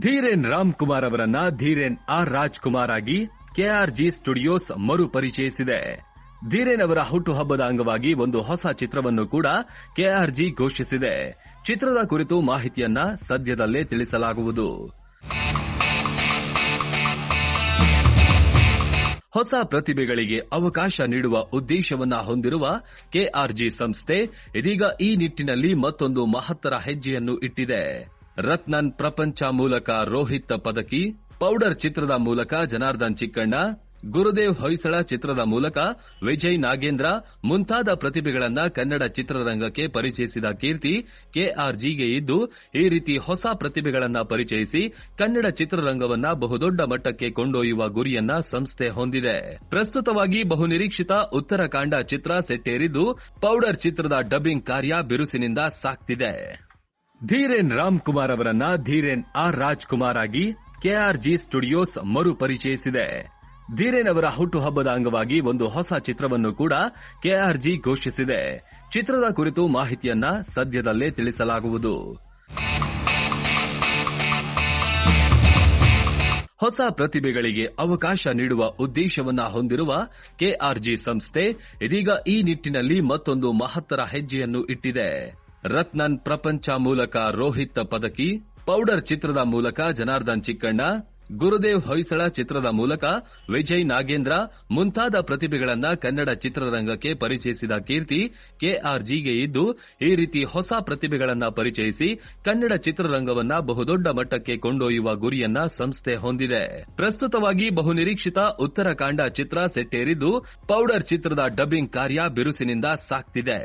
ಧೀರೇನ್ ರಾಮ್ ಕುಮಾರ್ ಅವರನ್ನ ಧೀರೇನ್ ಆರ್ ರಾಜ್ ಕುಮಾರ್ ಆಗಿ KRG studios ಮರುಪರಿಚಯಿಸಿದೆ. Dheeren ಅವರ ಹುಟ್ಟುಹಬ್ಬದ ಅಂಗವಾಗಿ ಒಂದು ಹೊಸ ಚಿತ್ರವನ್ನು ಕೂಡ ಕೆಆರ್ಜಿ ಘೋಷಿಸಿದೆ. ಚಿತ್ರದ ಕುರಿತು ಮಾಹಿತಿಯನ್ನ ಸದ್ಯದಲ್ಲೇ ತಿಳಿಸಲಾಗುವುದು. ಹೊಸ ಪ್ರತಿಭೆಗಳಿಗೆ ಅವಕಾಶ ನೀಡುವ ಉದ್ದೇಶವನ್ನ ಹೊಂದಿರುವ ಕೆಆರ್ಜಿ ಸಂಸ್ಥೆ ಇದೀಗ ಈ ನಿಟ್ಟಿನಲ್ಲಿ ಮತ್ತೊಂದು ಮಹತ್ತರ ಹೆಜ್ಜೆಯನ್ನು ಇಟ್ಟಿದೆ. ರತ್ನನ್ ಪ್ರಪಂಚ ಮೂಲಕ ರೋಹಿತ್ ಪದಕಿ, ಪೌಡರ್ ಚಿತ್ರದ ಮೂಲಕ ಜನಾರ್ದನ್ ಚಿಕ್ಕಣ್ಣ, ಗುರುದೇವ್ ಹೊಯ್ಸಳ ಚಿತ್ರದ ಮೂಲಕ ವಿಜಯ್ ನಾಗೇಂದ್ರ ಮುಂತಾದ ಪ್ರತಿಭೆಗಳನ್ನ ಕನ್ನಡ ಚಿತ್ರರಂಗಕ್ಕೆ ಪರಿಚಯಿಸಿದ ಕೀರ್ತಿ ಕೆಆರ್ಜಿಗೆ ಇದ್ದು, ಈ ರೀತಿ ಹೊಸ ಪ್ರತಿಭೆಗಳನ್ನ ಪರಿಚಯಿಸಿ ಕನ್ನಡ ಚಿತ್ರರಂಗವನ್ನ ಬಹುದೊಡ್ಡ ಮಟ್ಟಕ್ಕೆ ಕೊಂಡೊಯ್ಯುವ ಗುರಿಯನ್ನ ಸಂಸ್ಥೆ ಹೊಂದಿದೆ. ಪ್ರಸ್ತುತವಾಗಿ ಬಹುನಿರೀಕ್ಷಿತ ಉತ್ತರಕಾಂಡ ಚಿತ್ರ ಸೆಟ್ಟೇರಿದ್ದು, ಪೌಡರ್ ಚಿತ್ರದ ಡಬ್ಬಿಂಗ್ ಕಾರ್ಯ ಬಿರುಸಿನಿಂದ ಸಾಗ್ತಿದೆ ಧೀರೇನ್ ರಾಮ್ ಕುಮಾರ್ ಅವರನ್ನ ಧೀರೇನ್ ಆರ್ ರಾಜ್ ಕುಮಾರ್ ಆಗಿ ಕೆಆರ್ಜಿ ಸ್ಟುಡಿಯೋಸ್ ಮರುಪರಿಚಯಿಸಿದೆ ಧೀರೇನ್ ಅವರ ಹುಟ್ಟುಹಬ್ಬದ ಅಂಗವಾಗಿ ಒಂದು ಹೊಸ ಚಿತ್ರವನ್ನು ಕೂಡ ಕೆಆರ್ಜಿ ಘೋಷಿಸಿದೆ. ಚಿತ್ರದ ಕುರಿತು ಮಾಹಿತಿಯನ್ನ ಸದ್ಯದಲ್ಲೇ ತಿಳಿಸಲಾಗುವುದು. ಹೊಸ ಪ್ರತಿಭೆಗಳಿಗೆ ಅವಕಾಶ ನೀಡುವ ಉದ್ದೇಶವನ್ನ ಹೊಂದಿರುವ ಕೆಆರ್ಜಿ ಸಂಸ್ಥೆ ಇದೀಗ ಈ ನಿಟ್ಟಿನಲ್ಲಿ ಮತ್ತೊಂದು ಮಹತ್ತರ ಹೆಜ್ಜೆಯನ್ನು ಇಟ್ಟಿದೆ. ರತ್ನನ್ ಪ್ರಪಂಚ ಮೂಲಕ ರೋಹಿತ್ ಪದಕಿ, ಪೌಡರ್ ಚಿತ್ರದ ಮೂಲಕ ಜನಾರ್ದನ್ ಚಿಕ್ಕಣ್ಣ, ಗುರುದೇವ್ ಹೊಯ್ಸಳ ಚಿತ್ರದ ಮೂಲಕ ವಿಜಯ್ ನಾಗೇಂದ್ರ ಮುಂತಾದ ಪ್ರತಿಭೆಗಳನ್ನ ಕನ್ನಡ ಚಿತ್ರರಂಗಕ್ಕೆ ಪರಿಚಯಿಸಿದ ಕೀರ್ತಿ ಕೆಆರ್ಜಿಗೆ ಇದ್ದು, ಈ ರೀತಿ ಹೊಸ ಪ್ರತಿಭೆಗಳನ್ನ ಪರಿಚಯಿಸಿ ಕನ್ನಡ ಚಿತ್ರರಂಗವನ್ನ ಬಹುದೊಡ್ಡ ಮಟ್ಟಕ್ಕೆ ಕೊಂಡೊಯ್ಯುವ ಗುರಿಯನ್ನ ಸಂಸ್ಥೆ ಹೊಂದಿದೆ. ಪ್ರಸ್ತುತವಾಗಿ ಬಹುನಿರೀಕ್ಷಿತ ಉತ್ತರಕಾಂಡ ಚಿತ್ರ ಸೆಟ್ಟೇರಿದ್ದು, ಪೌಡರ್ ಚಿತ್ರದ ಡಬ್ಬಿಂಗ್ ಕಾರ್ಯ ಬಿರುಸಿನಿಂದ ಸಾಗ್ತಿದೆ